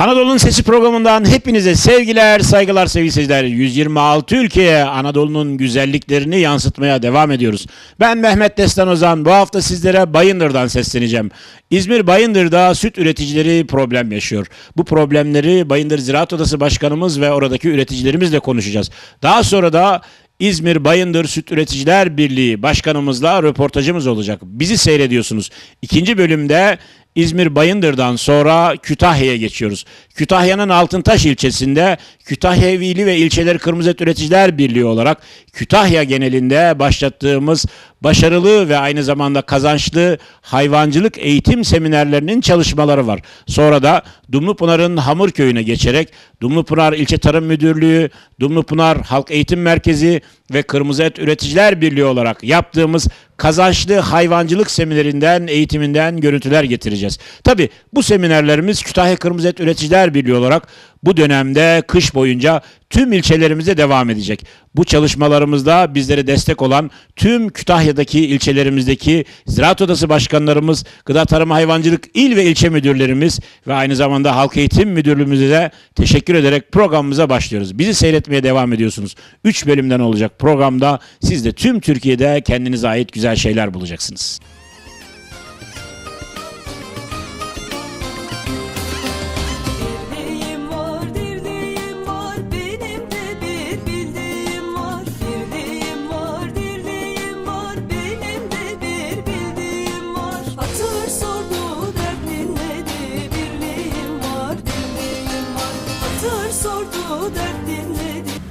Anadolu'nun Sesi programından hepinize sevgiler, saygılar sevgili seyirciler. 126 ülkeye Anadolu'nun güzelliklerini yansıtmaya devam ediyoruz. Ben Mehmet Destan Ozan. Bu hafta sizlere Bayındır'dan sesleneceğim. İzmir Bayındır'da süt üreticileri problem yaşıyor. Bu problemleri Bayındır Ziraat Odası Başkanımız ve oradaki üreticilerimizle konuşacağız. Daha sonra da İzmir Bayındır Süt Üreticiler Birliği Başkanımızla röportajımız olacak. Bizi seyrediyorsunuz. İkinci bölümde İzmir Bayındır'dan sonra Kütahya'ya geçiyoruz. Kütahya'nın Altıntaş ilçesinde Kütahya Evili ve İlçeleri Kırmızı Et Üreticiler Birliği olarak Kütahya genelinde başlattığımız başarılı ve aynı zamanda kazançlı hayvancılık eğitim seminerlerinin çalışmaları var. Sonra da Dumlupınar'ın Hamurköy'üne geçerek Dumlupınar İlçe Tarım Müdürlüğü, Dumlupınar Halk Eğitim Merkezi ve Kırmızı Et Üreticiler Birliği olarak yaptığımız kazançlı hayvancılık seminerinden, eğitiminden görüntüler getireceğiz. Tabi bu seminerlerimiz Kütahya Kırmızı Et Üreticiler Birliği olarak bu dönemde kış boyunca tüm ilçelerimize devam edecek. Bu çalışmalarımızda bizlere destek olan tüm Kütahya'daki ilçelerimizdeki Ziraat Odası başkanlarımız, Gıda Tarım Hayvancılık il ve ilçe müdürlerimiz ve aynı zamanda Halk Eğitim Müdürlüğümüze de teşekkür ederek programımıza başlıyoruz. Bizi seyretmeye devam ediyorsunuz. 3 bölümden olacak programda siz de tüm Türkiye'de kendinize ait güzel şeyler bulacaksınız.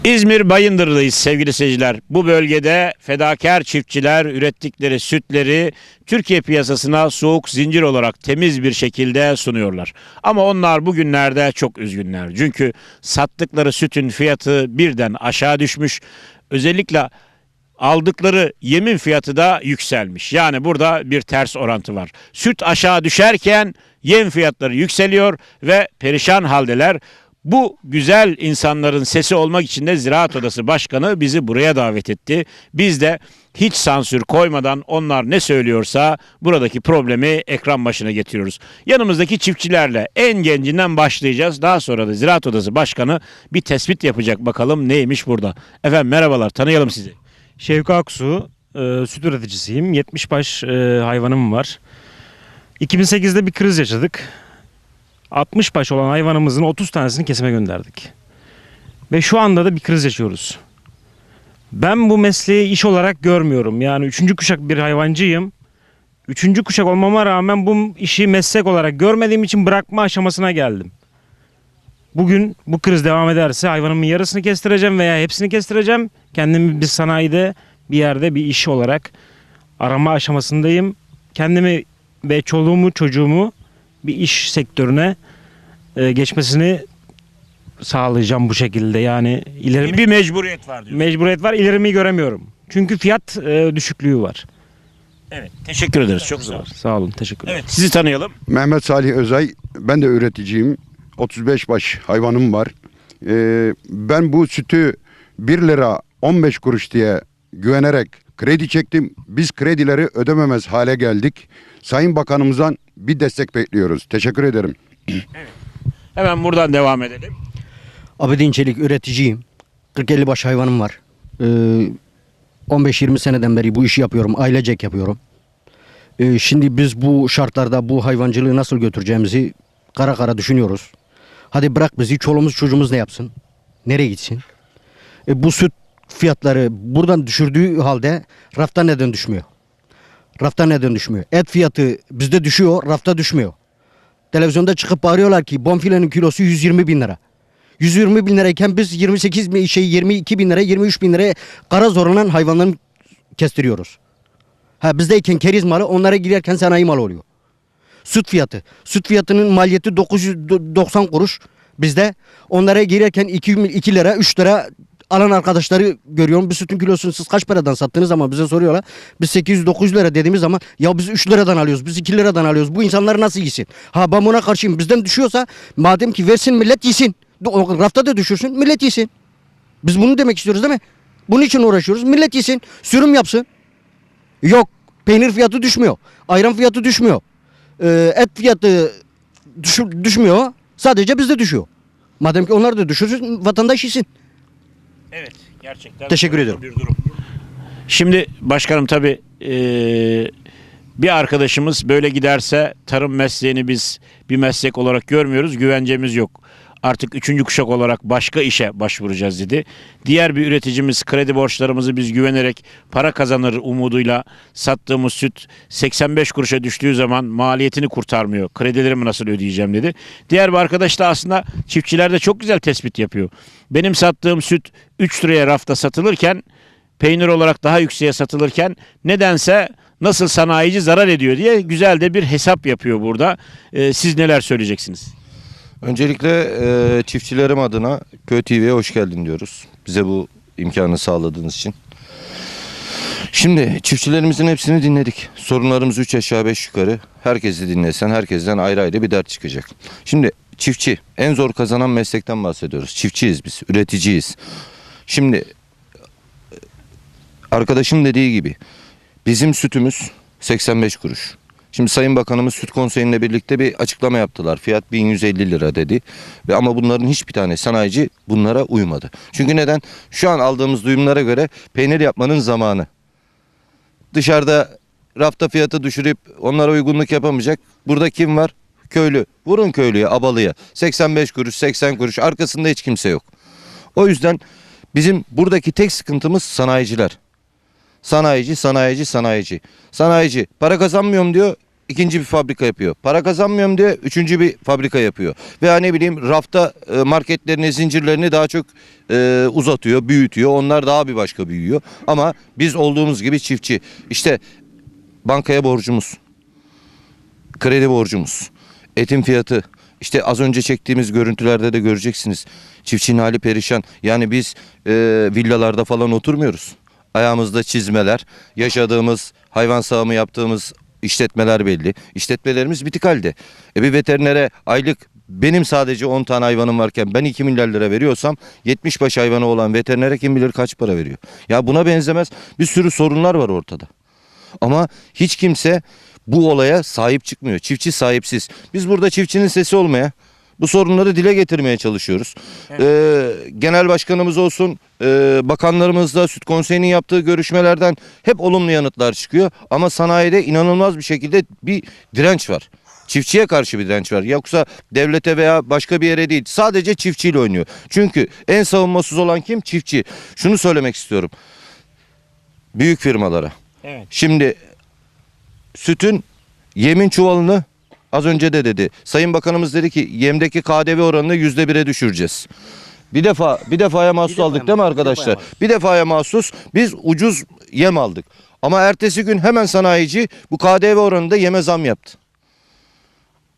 İzmir Bayındır'dayız sevgili seyirciler. Bu bölgede fedakar çiftçiler ürettikleri sütleri Türkiye piyasasına soğuk zincir olarak temiz bir şekilde sunuyorlar. Ama onlar bugünlerde çok üzgünler. Çünkü sattıkları sütün fiyatı birden aşağı düşmüş. Özellikle aldıkları yemin fiyatı da yükselmiş. Yani burada bir ters orantı var. Süt aşağı düşerken yem fiyatları yükseliyor ve perişan haldeler. Bu güzel insanların sesi olmak için de Ziraat Odası Başkanı bizi buraya davet etti. Biz de hiç sansür koymadan onlar ne söylüyorsa buradaki problemi ekran başına getiriyoruz. Yanımızdaki çiftçilerle en gencinden başlayacağız. Daha sonra da Ziraat Odası Başkanı bir tespit yapacak bakalım neymiş burada. Efendim merhabalar tanıyalım sizi. Şevki Aksu, e, süt üreticisiyim. 70 baş e, hayvanım var. 2008'de bir kriz yaşadık. 60 baş olan hayvanımızın 30 tanesini kesime gönderdik. Ve şu anda da bir kriz yaşıyoruz. Ben bu mesleği iş olarak görmüyorum. Yani üçüncü kuşak bir hayvancıyım. Üçüncü kuşak olmama rağmen bu işi meslek olarak görmediğim için bırakma aşamasına geldim. Bugün bu kriz devam ederse hayvanımın yarısını kestireceğim veya hepsini kestireceğim. Kendimi bir sanayide bir yerde bir iş olarak arama aşamasındayım. Kendimi ve çoluğumu çocuğumu bir iş sektörüne e, geçmesini sağlayacağım bu şekilde. Yani ilerimi Bir mecburiyet var diyor. mecburiyet var ilerimi göremiyorum. Çünkü fiyat e, düşüklüğü var. Evet teşekkür ederiz çok sağ olun. Sağ olun teşekkür ederim. Evet sizi tanıyalım. Mehmet Salih Özay, ben de üreticiyim. 35 baş hayvanım var. Ee, ben bu sütü 1 lira 15 kuruş diye güvenerek kredi çektim. Biz kredileri ödememez hale geldik. Sayın Bakanımızdan bir destek bekliyoruz. Teşekkür ederim. Hemen buradan devam edelim. Abidin Çelik üreticiyim. 40-50 baş hayvanım var. Ee, 15-20 seneden beri bu işi yapıyorum. Ailecek yapıyorum. Ee, şimdi biz bu şartlarda bu hayvancılığı nasıl götüreceğimizi kara kara düşünüyoruz. Hadi bırak bizi çoluğumuz çocuğumuz ne yapsın? Nereye gitsin? E, bu süt fiyatları buradan düşürdüğü halde rafta neden düşmüyor? Rafta neden düşmüyor? Et fiyatı bizde düşüyor, rafta düşmüyor. Televizyonda çıkıp bağırıyorlar ki bonfilenin kilosu 120 bin lira. 120 bin lirayken biz 28 bin şey 22 bin lira 23 bin liraya kara zorlanan hayvanları kestiriyoruz. Ha bizdeyken keriz malı onlara girerken sanayi malı oluyor. Süt fiyatı. Süt fiyatının maliyeti 990 kuruş bizde. Onlara girerken 2, 2 lira 3 lira alan arkadaşları görüyorum. Bir sütün kilosunu siz kaç paradan sattınız ama bize soruyorlar. Biz 800-900 lira dediğimiz zaman ya biz 3 liradan alıyoruz. Biz 2 liradan alıyoruz. Bu insanlar nasıl yesin? Ha ben buna karşıyım. Bizden düşüyorsa madem ki versin millet yesin. Rafta da düşürsün millet yesin. Biz bunu demek istiyoruz değil mi? Bunun için uğraşıyoruz. Millet yesin. Sürüm yapsın. Yok. Peynir fiyatı düşmüyor. Ayran fiyatı düşmüyor. Ee, et fiyatı düş- düşmüyor. Sadece bizde düşüyor. Madem ki onlar da düşürsün vatandaş yesin. Evet gerçekten. Teşekkür ederim. Bir durum. Şimdi başkanım tabii eee, bir arkadaşımız böyle giderse tarım mesleğini biz bir meslek olarak görmüyoruz. Güvencemiz yok. Artık üçüncü kuşak olarak başka işe başvuracağız dedi. Diğer bir üreticimiz kredi borçlarımızı biz güvenerek para kazanır umuduyla sattığımız süt 85 kuruşa düştüğü zaman maliyetini kurtarmıyor. Kredilerimi nasıl ödeyeceğim dedi. Diğer bir arkadaş da aslında çiftçilerde çok güzel tespit yapıyor. Benim sattığım süt 3 liraya rafta satılırken peynir olarak daha yükseğe satılırken nedense nasıl sanayici zarar ediyor diye güzel de bir hesap yapıyor burada. Ee, siz neler söyleyeceksiniz? Öncelikle e, çiftçilerim adına Köy TV'ye hoş geldin diyoruz. Bize bu imkanı sağladığınız için. Şimdi çiftçilerimizin hepsini dinledik. Sorunlarımız 3 aşağı 5 yukarı. Herkesi dinlesen herkesten ayrı ayrı bir dert çıkacak. Şimdi çiftçi en zor kazanan meslekten bahsediyoruz. Çiftçiyiz biz, üreticiyiz. Şimdi arkadaşım dediği gibi bizim sütümüz 85 kuruş. Şimdi Sayın Bakanımız Süt Konseyi'nde birlikte bir açıklama yaptılar. Fiyat 1150 lira dedi. Ve ama bunların hiçbir tane sanayici bunlara uymadı. Çünkü neden? Şu an aldığımız duyumlara göre peynir yapmanın zamanı. Dışarıda rafta fiyatı düşürüp onlara uygunluk yapamayacak. Burada kim var? Köylü. Vurun köylüye, abalıya. 85 kuruş, 80 kuruş. Arkasında hiç kimse yok. O yüzden bizim buradaki tek sıkıntımız sanayiciler. Sanayici, sanayici, sanayici. Sanayici para kazanmıyorum diyor. ikinci bir fabrika yapıyor. Para kazanmıyorum diyor. Üçüncü bir fabrika yapıyor. Veya ne bileyim rafta e, marketlerini, zincirlerini daha çok e, uzatıyor, büyütüyor. Onlar daha bir başka büyüyor. Ama biz olduğumuz gibi çiftçi. İşte bankaya borcumuz. Kredi borcumuz. Etin fiyatı. İşte az önce çektiğimiz görüntülerde de göreceksiniz. Çiftçinin hali perişan. Yani biz e, villalarda falan oturmuyoruz. Ayağımızda çizmeler, yaşadığımız hayvan sağımı yaptığımız işletmeler belli. İşletmelerimiz bitik halde. E bir veterinere aylık benim sadece 10 tane hayvanım varken ben 2 milyar lira veriyorsam 70 baş hayvanı olan veterinere kim bilir kaç para veriyor. Ya buna benzemez bir sürü sorunlar var ortada. Ama hiç kimse bu olaya sahip çıkmıyor. Çiftçi sahipsiz. Biz burada çiftçinin sesi olmaya, bu sorunları dile getirmeye çalışıyoruz. Ee, genel başkanımız olsun, e, bakanlarımızla süt konseyinin yaptığı görüşmelerden hep olumlu yanıtlar çıkıyor. Ama sanayide inanılmaz bir şekilde bir direnç var. Çiftçiye karşı bir direnç var. Yoksa devlete veya başka bir yere değil. Sadece çiftçiyle oynuyor. Çünkü en savunmasız olan kim? Çiftçi. Şunu söylemek istiyorum. Büyük firmalara. Evet. Şimdi sütün yemin çuvalını az önce de dedi. Sayın Bakanımız dedi ki yemdeki KDV oranını yüzde bire düşüreceğiz. Bir defa bir defaya mahsus defaya aldık değil mi mahsus, bir defaya arkadaşlar? mahsus. Bir defaya mahsus biz ucuz yem aldık. Ama ertesi gün hemen sanayici bu KDV oranında yeme zam yaptı.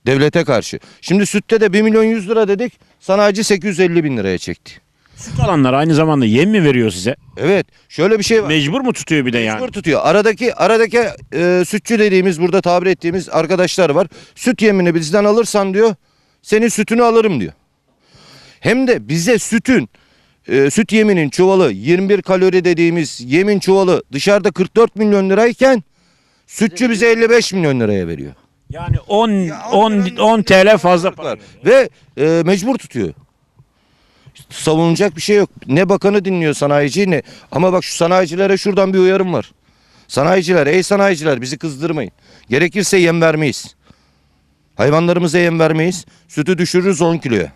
Devlete karşı. Şimdi sütte de 1 milyon 100 lira dedik. Sanayici 850 bin liraya çekti. Süt alanlar aynı zamanda yem mi veriyor size? Evet şöyle bir şey var. Mecbur mu tutuyor bir de yani? Mecbur tutuyor. Aradaki aradaki e, sütçü dediğimiz burada tabir ettiğimiz arkadaşlar var. Süt yemini bizden alırsan diyor senin sütünü alırım diyor. Hem de bize sütün e, süt yeminin çuvalı 21 kalori dediğimiz yemin çuvalı dışarıda 44 milyon lirayken sütçü bize 55 milyon liraya veriyor. Yani 10 10 10 TL fazla para. Ve e, mecbur tutuyor. Savunacak bir şey yok. Ne bakanı dinliyor sanayici ne. Ama bak şu sanayicilere şuradan bir uyarım var. Sanayiciler, ey sanayiciler bizi kızdırmayın. Gerekirse yem vermeyiz. Hayvanlarımıza yem vermeyiz. Sütü düşürürüz 10 kiloya.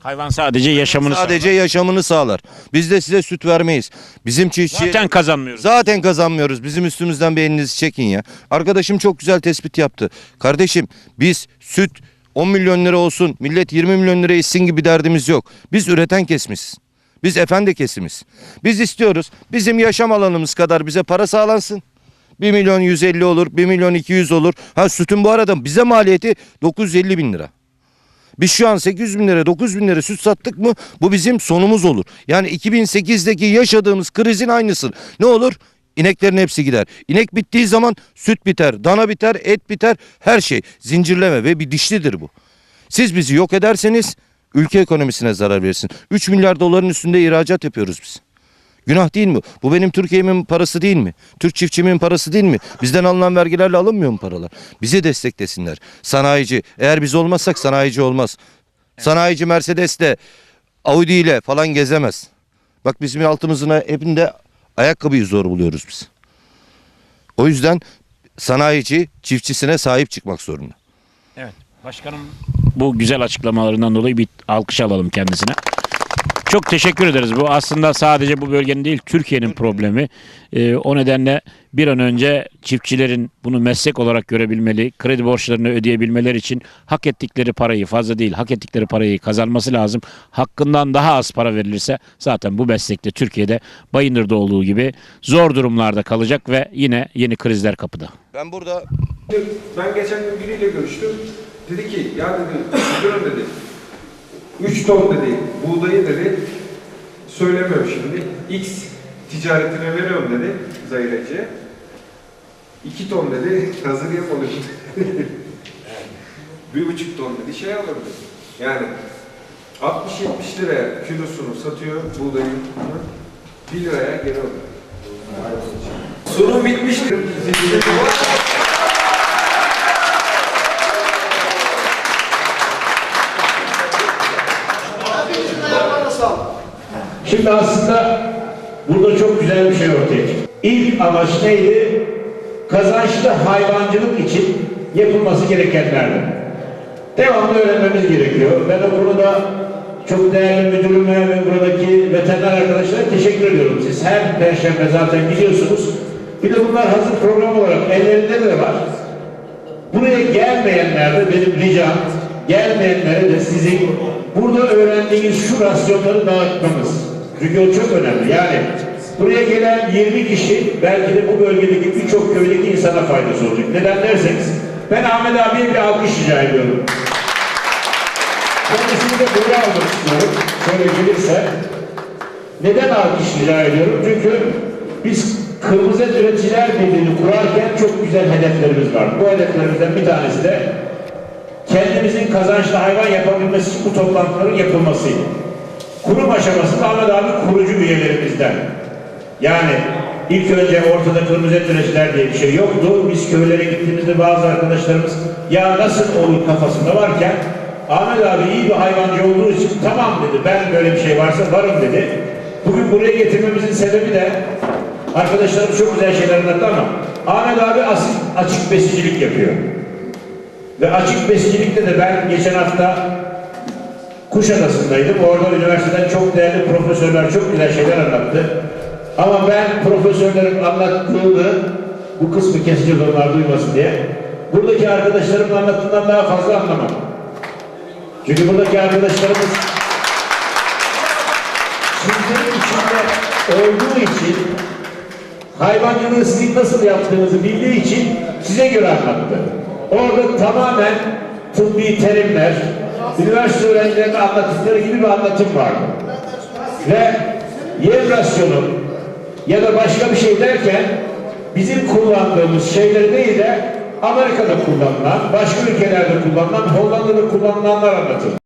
Hayvan sadece yaşamını Sadece yaşamını sağlar. Biz de size süt vermeyiz. Bizim çiftçi... zaten kazanmıyoruz. Zaten kazanmıyoruz. Bizim üstümüzden bir elinizi çekin ya. Arkadaşım çok güzel tespit yaptı. Kardeşim biz süt 10 milyon lira olsun, millet 20 milyon lira içsin gibi derdimiz yok. Biz üreten kesimiz. Biz efendi kesimiz. Biz istiyoruz bizim yaşam alanımız kadar bize para sağlansın. 1 milyon 150 olur, 1 milyon 200 olur. Ha sütün bu arada bize maliyeti 950 bin lira. Biz şu an 800 bin lira 900 bin lira süt sattık mı bu bizim sonumuz olur. Yani 2008'deki yaşadığımız krizin aynısı. Ne olur? İneklerin hepsi gider. İnek bittiği zaman süt biter, dana biter, et biter, her şey. Zincirleme ve bir dişlidir bu. Siz bizi yok ederseniz ülke ekonomisine zarar verirsin. 3 milyar doların üstünde ihracat yapıyoruz biz. Günah değil mi? Bu benim Türkiye'min parası değil mi? Türk çiftçimin parası değil mi? Bizden alınan vergilerle alınmıyor mu paralar? Bizi desteklesinler. Sanayici. Eğer biz olmazsak sanayici olmaz. Sanayici Mercedes'le, Audi ile falan gezemez. Bak bizim altımızın hepinde ayakkabıyı zor buluyoruz biz. O yüzden sanayici çiftçisine sahip çıkmak zorunda. Evet. Başkanım bu güzel açıklamalarından dolayı bir alkış alalım kendisine. Çok teşekkür ederiz. Bu aslında sadece bu bölgenin değil Türkiye'nin problemi. Ee, o nedenle bir an önce çiftçilerin bunu meslek olarak görebilmeli, kredi borçlarını ödeyebilmeleri için hak ettikleri parayı fazla değil, hak ettikleri parayı kazanması lazım. Hakkından daha az para verilirse zaten bu meslekte Türkiye'de Bayındır'da olduğu gibi zor durumlarda kalacak ve yine yeni krizler kapıda. Ben burada Ben geçen gün biriyle görüştüm. Dedi ki ya dedi müdürüm dedi 3 ton dedi buğdayı dedi söylemiyorum şimdi X ticaretine veriyorum dedi Zahireci'ye. 2 ton dedi hazır yem oluyor. bir buçuk ton dedi şey alır dedi. Yani 60-70 liraya kilosunu satıyor buğdayın 1 liraya geri alıyor. Sorun bitmiştir. Şimdi aslında burada çok güzel bir şey ortaya çıktı. İlk amaç neydi? Kazançlı hayvancılık için yapılması gerekenlerdi. Devamlı öğrenmemiz gerekiyor. Ben o konuda çok değerli müdürüme ve buradaki veteriner arkadaşlara teşekkür ediyorum. Siz her perşembe zaten gidiyorsunuz. Bir de bunlar hazır program olarak ellerinde de var. Buraya gelmeyenler de benim ricam, gelmeyenlere de sizin burada öğrendiğiniz şu rasyonları dağıtmanız. Çünkü o çok önemli. Yani buraya gelen 20 kişi belki de bu bölgedeki birçok köydeki insana faydası olacak. Neden derseniz ben Ahmet abiye bir alkış rica ediyorum. Kendisini de buraya almak istiyorum. Şöyle gelirse. Neden alkış rica ediyorum? Çünkü biz Kırmızı Et Üreticiler Birliği'ni kurarken çok güzel hedeflerimiz var. Bu hedeflerimizden bir tanesi de kendimizin kazançlı hayvan yapabilmesi için bu toplantıların yapılmasıydı. Kurum aşamasında Ahmet abi kurucu üyelerimizden. Yani ilk önce ortada kırmızı et üreticiler diye bir şey yoktu. Biz köylere gittiğimizde bazı arkadaşlarımız ya nasıl olur kafasında varken Ahmet abi iyi bir hayvancı olduğu için tamam dedi ben böyle bir şey varsa varım dedi. Bugün buraya getirmemizin sebebi de arkadaşlarım çok güzel şeyler anlattı ama Ahmet abi asıl açık besicilik yapıyor. Ve açık besicilikte de ben geçen hafta Kuşadası'ndaydım. Orada üniversiteden çok değerli profesörler çok güzel şeyler anlattı. Ama ben profesörlerin anlattığını bu kısmı keseceğiz onlar duymasın diye. Buradaki arkadaşlarımın anlattığından daha fazla anlamam. Çünkü buradaki arkadaşlarımız sizlerin içinde olduğu için hayvancılığı sizin nasıl yaptığınızı bildiği için size göre anlattı. Orada tamamen tıbbi terimler, üniversite öğrencilerine anlattıkları gibi bir anlatım vardı. Ve yem rasyonu ya da başka bir şey derken bizim kullandığımız şeyleri değil de Amerika'da kullanılan, başka ülkelerde kullanılan, Hollanda'da kullanılanlar anlatıldı.